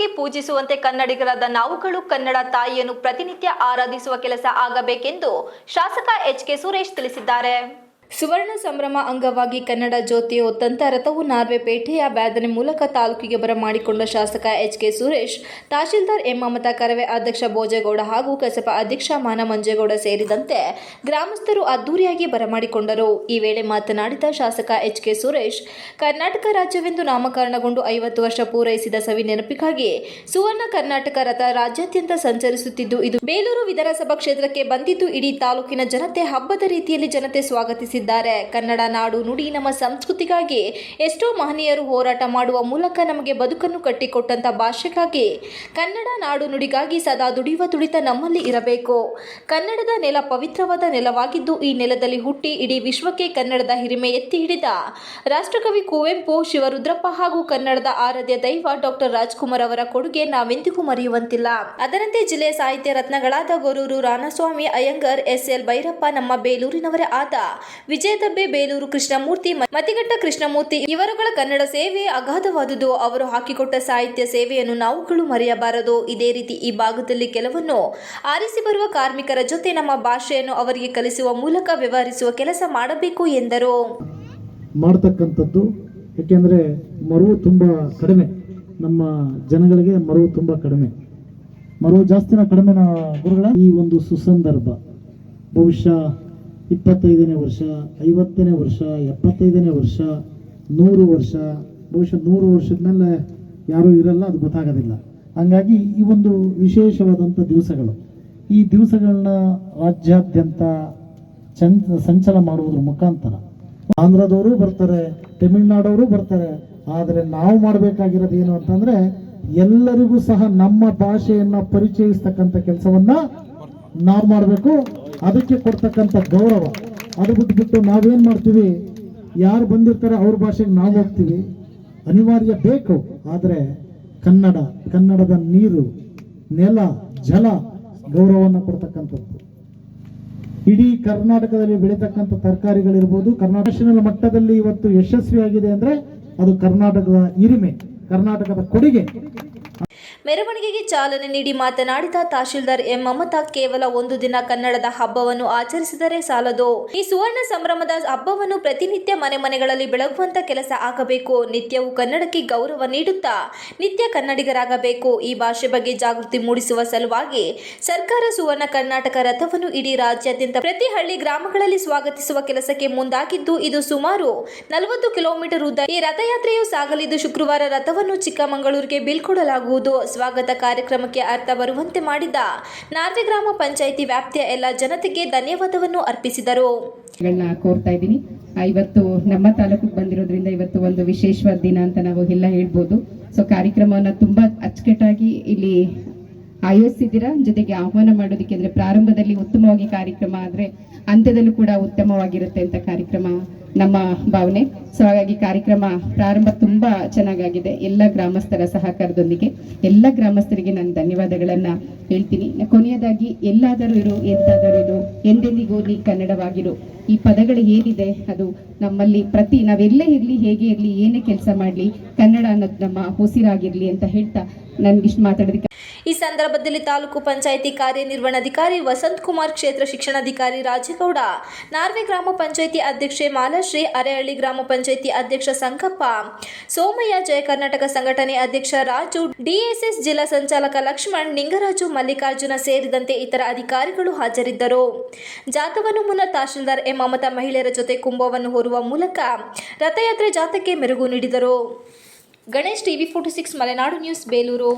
ತಾಯಿಯಾಗಿ ಪೂಜಿಸುವಂತೆ ಕನ್ನಡಿಗರಾದ ನಾವುಗಳು ಕನ್ನಡ ತಾಯಿಯನ್ನು ಪ್ರತಿನಿತ್ಯ ಆರಾಧಿಸುವ ಕೆಲಸ ಆಗಬೇಕೆಂದು ಶಾಸಕ ಎಚ್ ಕೆ ಸುರೇಶ್ ತಿಳಿಸಿದ್ದಾರೆ. ಸುವರ್ಣ ಸಂಭ್ರಮ ಅಂಗವಾಗಿ ಕನ್ನಡ ಜ್ಯೋತಿ ಹೊತ್ತಂತ ರಥವು ನಾರ್ವೆಪೇಟೆಯ ಬ್ಯಾದನೆ ಮೂಲಕ ತಾಲೂಕಿಗೆ ಬರಮಾಡಿಕೊಂಡ ಶಾಸಕ ಎಚ್ ಕೆ ಸುರೇಶ್, ತಹಶೀಲ್ದಾರ್ ಎಂ ಕರವೇ ಅಧ್ಯಕ್ಷ ಭೋಜೇಗೌಡ ಹಾಗೂ ಕಸಪ ಅಧ್ಯಕ್ಷ ಮಾನ ಮಂಜೇಗೌಡ ಸೇರಿದಂತೆ ಗ್ರಾಮಸ್ಥರು ಅದ್ದೂರಿಯಾಗಿ ಬರಮಾಡಿಕೊಂಡರು. ಈ ವೇಳೆ ಮಾತನಾಡಿದ ಶಾಸಕ ಎಚ್ ಕೆ ಸುರೇಶ್, ಕರ್ನಾಟಕ ರಾಜ್ಯವೆಂದು ನಾಮಕರಣಗೊಂಡು ಐವತ್ತು ವರ್ಷ ಪೂರೈಸಿದ ಸವಿ ನೆನಪಿಗಾಗಿ ಸುವರ್ಣ ಕರ್ನಾಟಕ ರಥ ರಾಜ್ಯಾದ್ಯಂತ ಸಂಚರಿಸುತ್ತಿದ್ದು, ಇದು ಬೇಲೂರು ವಿಧಾನಸಭಾ ಕ್ಷೇತ್ರಕ್ಕೆ ಬಂದಿದ್ದು, ಇಡೀ ತಾಲೂಕಿನ ಜನತೆ ಹಬ್ಬದ ರೀತಿಯಲ್ಲಿ ಜನತೆ ಸ್ವಾಗತಿಸಿದ್ದಾರೆ ಕನ್ನಡ ನಾಡು ನುಡಿ ನಮ್ಮ ಸಂಸ್ಕೃತಿಗಾಗಿ ಎಷ್ಟೋ ಮಹನೀಯರು ಹೋರಾಟ ಮಾಡುವ ಮೂಲಕ ನಮಗೆ ಬದುಕನ್ನು ಕಟ್ಟಿಕೊಟ್ಟಂತ ಭಾಷೆಗಾಗಿ ಕನ್ನಡ ನಾಡು ನುಡಿಗಾಗಿ ಸದಾ ದುಡಿಯುವ ತುಡಿತ ನಮ್ಮಲ್ಲಿ ಇರಬೇಕು. ಕನ್ನಡದ ನೆಲ ಪವಿತ್ರವಾದ ನೆಲವಾಗಿದ್ದು ಈ ನೆಲದಲ್ಲಿ ಹುಟ್ಟಿ ಇಡೀ ವಿಶ್ವಕ್ಕೆ ಕನ್ನಡದ ಹಿರಿಮೆ ಎತ್ತಿ ಹಿಡಿದ ರಾಷ್ಟ್ರಕವಿ ಕುವೆಂಪು ಶಿವರುದ್ರಪ್ಪ ಹಾಗೂ ಕನ್ನಡದ ಆರಾಧ್ಯ ದೈವ ಡಾಕ್ಟರ್ ರಾಜ್ಕುಮಾರ್ ಅವರ ಕೊಡುಗೆ ನಾವೆಂದಿಗೂ ಮರೆಯುವಂತಿಲ್ಲ. ಅದರಂತೆ ಜಿಲ್ಲೆಯ ಸಾಹಿತ್ಯ ರತ್ನಗಳಾದ ಗೊರೂರು ರಾಣಸ್ವಾಮಿ ಅಯ್ಯಂಗರ್, ಎಸ್ ಎಲ್ ಭೈರಪ್ಪ, ನಮ್ಮ ಬೇಲೂರಿನವರೇ ಆದ ವಿಜಯ ದಬ್ಬೆ ಬೇಲೂರು ಕೃಷ್ಣಮೂರ್ತಿ ಮತಿಘಟ್ಟ ಕೃಷ್ಣಮೂರ್ತಿ ಇವರುಗಳ ಕನ್ನಡ ಸೇವೆ ಅಗಾಧವಾದುದು. ಅವರು ಹಾಕಿಕೊಟ್ಟ ಸಾಹಿತ್ಯ ಸೇವೆಯನ್ನು ನಾವುಗಳು ಮರೆಯಬಾರದು. ಇದೇ ರೀತಿ ಈ ಭಾಗದಲ್ಲಿ ಕೆಲವನ್ನು ಆರಿಸಿ ಬರುವ ಕಾರ್ಮಿಕರ ಜೊತೆ ನಮ್ಮ ಭಾಷೆಯನ್ನು ಅವರಿಗೆ ಕಲಿಸುವ ಮೂಲಕ ವ್ಯವಹರಿಸುವ ಕೆಲಸ ಮಾಡಬೇಕು ಎಂದರು. ಮಾಡತಕ್ಕಂಥದ್ದು, ಏಕೆಂದರೆ ಮರವು ತುಂಬ ಕಡಿಮೆ. ನಮ್ಮ ಜನಗಳಿಗೆ ಮರವು ತುಂಬ ಕಡಿಮೆ. ಮರವು ಜಾಸ್ತಿನ ಕಡಿಮೆ ಗುರುಗಳ ಈ ಒಂದು ಸುಸಂದರ್ಭ. ಬಹುಶಃ ಇಪ್ಪತ್ತೈದನೇ ವರ್ಷ, ಐವತ್ತನೇ ವರ್ಷ, ಎಪ್ಪತ್ತೈದನೇ ವರ್ಷ, ನೂರು ವರ್ಷ, ಬಹುಶಃ ನೂರು ವರ್ಷದ ಮೇಲೆ ಯಾರೂ ಇರಲ್ಲ, ಅದು ಗೊತ್ತಾಗೋದಿಲ್ಲ. ಹಂಗಾಗಿ ಈ ಒಂದು ವಿಶೇಷವಾದಂಥ ದಿವಸಗಳು, ಈ ದಿವಸಗಳನ್ನ ರಾಜ್ಯಾದ್ಯಂತ ಚನ್, ಸಂಚಲ ಮಾಡುವುದ್ರ ಮುಖಾಂತರ. ಆಂಧ್ರದವರು ಬರ್ತಾರೆ, ತಮಿಳ್ನಾಡವರು ಬರ್ತಾರೆ, ಆದರೆ ನಾವು ಮಾಡಬೇಕಾಗಿರೋದು ಏನು ಅಂತಂದರೆ, ಎಲ್ಲರಿಗೂ ಸಹ ನಮ್ಮ ಭಾಷೆಯನ್ನು ಪರಿಚಯಿಸ್ತಕ್ಕಂಥ ಕೆಲಸವನ್ನ ನಾವು ಮಾಡಬೇಕು, ಅದಕ್ಕೆ ಕೊಡ್ತಕ್ಕಂಥ ಗೌರವ. ಅದು ಬಿಟ್ಬಿಟ್ಟು ನಾವೇನು ಮಾಡ್ತೀವಿ? ಯಾರು ಬಂದಿರ್ತಾರೆ ಅವ್ರ ಭಾಷೆಗೆ ನಾವು ಹೋಗ್ತೀವಿ. ಅನಿವಾರ್ಯ ಬೇಕು, ಆದರೆ ಕನ್ನಡ, ಕನ್ನಡದ ನೀರು, ನೆಲ, ಜಲ ಗೌರವವನ್ನು ಕೊಡ್ತಕ್ಕಂಥದ್ದು. ಇಡೀ ಕರ್ನಾಟಕದಲ್ಲಿ ಬೆಳೀತಕ್ಕಂಥ ತರಕಾರಿಗಳಿರ್ಬೋದು, ಕರ್ನಾಟಕ ಮಟ್ಟದಲ್ಲಿ ಇವತ್ತು ಯಶಸ್ವಿಯಾಗಿದೆ ಅಂದರೆ ಅದು ಕರ್ನಾಟಕದ ಹಿರಿಮೆ, ಕರ್ನಾಟಕದ ಕೊಡುಗೆ. ಮೆರವಣಿಗೆಗೆ ಚಾಲನೆ ನೀಡಿ ಮಾತನಾಡಿದ ತಹಶೀಲ್ದಾರ್ ಎಂ ಮಮತಾ, ಕೇವಲ ಒಂದು ದಿನ ಕನ್ನಡದ ಹಬ್ಬವನ್ನು ಆಚರಿಸಿದರೆ ಸಾಲದು. ಈ ಸುವರ್ಣ ಸಂಭ್ರಮದ ಹಬ್ಬವನ್ನು ಪ್ರತಿನಿತ್ಯ ಮನೆ ಮನೆಗಳಲ್ಲಿ ಬೆಳಗುವಂತ ಕೆಲಸ ಆಗಬೇಕು. ನಿತ್ಯವೂ ಕನ್ನಡಕ್ಕೆ ಗೌರವ ನೀಡುತ್ತಾ ನಿತ್ಯ ಕನ್ನಡಿಗರಾಗಬೇಕು. ಈ ಭಾಷೆ ಬಗ್ಗೆ ಜಾಗೃತಿ ಮೂಡಿಸುವ ಸಲುವಾಗಿ ಸರ್ಕಾರ ಸುವರ್ಣ ಕರ್ನಾಟಕ ರಥವನ್ನು ಇಡೀ ರಾಜ್ಯಾದ್ಯಂತ ಪ್ರತಿ ಹಳ್ಳಿ ಗ್ರಾಮಗಳಲ್ಲಿ ಸ್ವಾಗತಿಸುವ ಕೆಲಸಕ್ಕೆ ಮುಂದಾಗಿದ್ದು, ಇದು ಸುಮಾರು ನಲವತ್ತು ಕಿಲೋಮೀಟರ್ ಉದ್ದ ಈ ರಥಯಾತ್ರೆಯು ಸಾಗಲಿದ್ದು ಶುಕ್ರವಾರ ರಥವನ್ನು ಚಿಕ್ಕಮಗಳೂರಿಗೆ ಬೀಳ್ಕೊಡಲಾಗುವುದು. ಸ್ವಾಗತ ಕಾರ್ಯಕ್ರಮಕ್ಕೆ ಅರ್ಥ ಬರುವಂತೆ ಮಾಡಿದ ನಾರ್ವೆ ಗ್ರಾಮ ಪಂಚಾಯಿತಿ ವ್ಯಾಪ್ತಿಯ ಎಲ್ಲ ಜನತೆಗೆ ಧನ್ಯವಾದವನ್ನು ಅರ್ಪಿಸಿದರು. ಕೋರ್ತಾ ಇದ್ದೀನಿ. ಇವತ್ತು ನಮ್ಮ ತಾಲೂಕಿಗೆ ಬಂದಿರೋದ್ರಿಂದ ಇವತ್ತು ಒಂದು ವಿಶೇಷವಾದ ದಿನ ಅಂತ ನಾವು ಎಲ್ಲ ಹೇಳ್ಬೋದು. ಸೊ ಕಾರ್ಯಕ್ರಮವನ್ನ ತುಂಬಾ ಅಚ್ಚುಕಟ್ಟಾಗಿ ಇಲ್ಲಿ ಆಯೋಜಿಸಿದ್ದೀರಾ? ಜೊತೆಗೆ ಆಹ್ವಾನ ಮಾಡೋದಕ್ಕೆ ಅಂದರೆ ಪ್ರಾರಂಭದಲ್ಲಿ ಉತ್ತಮವಾಗಿ ಕಾರ್ಯಕ್ರಮ ಆದ್ರೆ ಅಂತ್ಯದಲ್ಲೂ ಕೂಡ ಉತ್ತಮವಾಗಿರುತ್ತೆ ಅಂತ ಕಾರ್ಯಕ್ರಮ ನಮ್ಮ ಭಾವನೆ. ಸೊ ಹಾಗಾಗಿ ಕಾರ್ಯಕ್ರಮ ಪ್ರಾರಂಭ ತುಂಬ ಚೆನ್ನಾಗಾಗಿದೆ. ಎಲ್ಲ ಗ್ರಾಮಸ್ಥರ ಸಹಕಾರದೊಂದಿಗೆ. ಎಲ್ಲ ಗ್ರಾಮಸ್ಥರಿಗೆ ನಾನು ಧನ್ಯವಾದಗಳನ್ನು ಹೇಳ್ತೀನಿ. ಕೊನೆಯದಾಗಿ, ಎಲ್ಲಾದರೂ ಇರು, ಎಂತಾದರೂ ಇರು, ಎಂದೆಂದಿಗೂ ನೀ ಕನ್ನಡವಾಗಿರು. ಈ ಪದಗಳು ಏನಿದೆ, ಅದು ನಮ್ಮಲ್ಲಿ ಪ್ರತಿ ನಾವೆಲ್ಲೇ ಇರಲಿ, ಹೇಗೆ ಇರಲಿ, ಏನೇ ಕೆಲಸ ಮಾಡಲಿ, ಕನ್ನಡ ಅನ್ನೋದು ನಮ್ಮ ಹೊಸಿರಾಗಿರಲಿ ಅಂತ ಹೇಳ್ತಾ ನನ್ಗಿಷ್ಟು ಮಾತಾಡೋದಕ್ಕೆ ಈ ಸಂದರ್ಭದಲ್ಲಿ ತಾಲೂಕು ಪಂಚಾಯಿತಿ ಕಾರ್ಯನಿರ್ವಹಣಾಧಿಕಾರಿ ವಸಂತ್ ಕುಮಾರ್, ಕ್ಷೇತ್ರ ಶಿಕ್ಷಣಾಧಿಕಾರಿ ರಾಜೇಗೌಡ, ನಾರ್ವೆ ಗ್ರಾಮ ಪಂಚಾಯಿತಿ ಅಧ್ಯಕ್ಷೆ ಮಾಲಾಶ್ರೀ, ಅರೆಹಳ್ಳಿ ಗ್ರಾಮ ಪಂಚಾಯಿತಿ ಅಧ್ಯಕ್ಷ ಸಂಕಪ್ಪ, ಸೋಮಯ್ಯ ಜಯ ಕರ್ನಾಟಕ ಸಂಘಟನೆ ಅಧ್ಯಕ್ಷ ರಾಜು, ಡಿಎಸ್ಎಸ್ ಜಿಲ್ಲಾ ಸಂಚಾಲಕ ಲಕ್ಷ್ಮಣ್, ನಿಂಗರಾಜು ಮಲ್ಲಿಕಾರ್ಜುನ ಸೇರಿದಂತೆ ಇತರ ಅಧಿಕಾರಿಗಳು ಹಾಜರಿದ್ದರು. ಜಾಥವನ್ನು ಮುನ್ನ ತಹಶೀಲ್ದಾರ್ ಎಂ ಮಮತಾ ಮಹಿಳೆಯರ ಜೊತೆ ಕುಂಭವನ್ನು ಹೊರುವ ಮೂಲಕ ರಥಯಾತ್ರೆ ಜಾಥಕ್ಕೆ ಮೆರುಗು ನೀಡಿದರು. Ganesh TV forty six Malenadu news Belur.